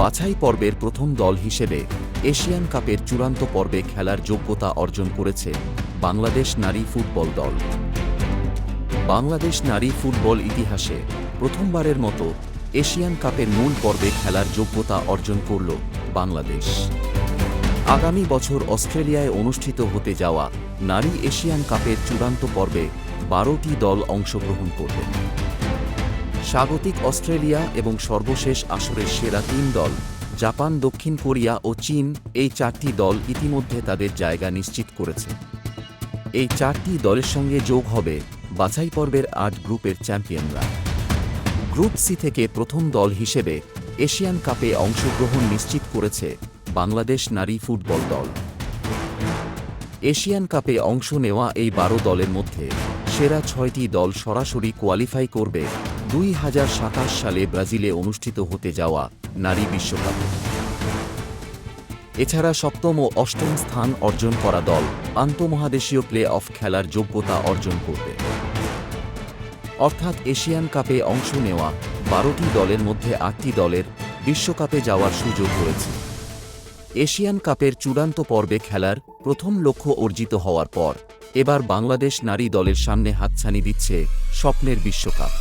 বাছাই পর্বের প্রথম দল হিসেবে এশিয়ান কাপের চূড়ান্ত পর্বে খেলার যোগ্যতা অর্জন করেছে বাংলাদেশ নারী ফুটবল দল। বাংলাদেশ নারী ফুটবল ইতিহাসে প্রথমবারের মতো এশিয়ান কাপের মূল পর্বে খেলার যোগ্যতা অর্জন করল বাংলাদেশ। আগামী বছর অস্ট্রেলিয়ায় অনুষ্ঠিত হতে যাওয়া নারী এশিয়ান কাপের চূড়ান্ত পর্বে বারোটি দল অংশগ্রহণ করবে। স্বাগতিক অস্ট্রেলিয়া এবং সর্বশেষ আসরের সেরা তিন দল, জাপান, দক্ষিণ কোরিয়া ও চীন, এই চারটি দল ইতিমধ্যে তাদের জায়গা নিশ্চিত করেছে। এই চারটি দলের সঙ্গে যোগ হবে বাছাই পর্বের আট গ্রুপের চ্যাম্পিয়নরা। গ্রুপ সি থেকে প্রথম দল হিসেবে এশিয়ান কাপে অংশগ্রহণ নিশ্চিত করেছে বাংলাদেশ নারী ফুটবল দল। এশিয়ান কাপে অংশ নেওয়া এই বারো দলের মধ্যে সেরা ছয়টি দল সরাসরি কোয়ালিফাই করবে দুই হাজার সাতাশ সালে ব্রাজিলে অনুষ্ঠিত হতে যাওয়া নারী বিশ্বকাপ। এছাড়া সপ্তম ও অষ্টম স্থান অর্জন করা দল আন্তঃমহাদেশীয় প্লে অফ খেলার যোগ্যতা অর্জন করবে। অর্থাৎ এশিয়ান কাপে অংশ নেওয়া বারোটি দলের মধ্যে আটটি দলের বিশ্বকাপে যাওয়ার সুযোগ রয়েছে। এশিয়ান কাপের চূড়ান্ত পর্বে খেলার প্রথম লক্ষ্য অর্জিত হওয়ার পর এবার বাংলাদেশ নারী দলের সামনে হাতছানি দিচ্ছে স্বপ্নের বিশ্বকাপ।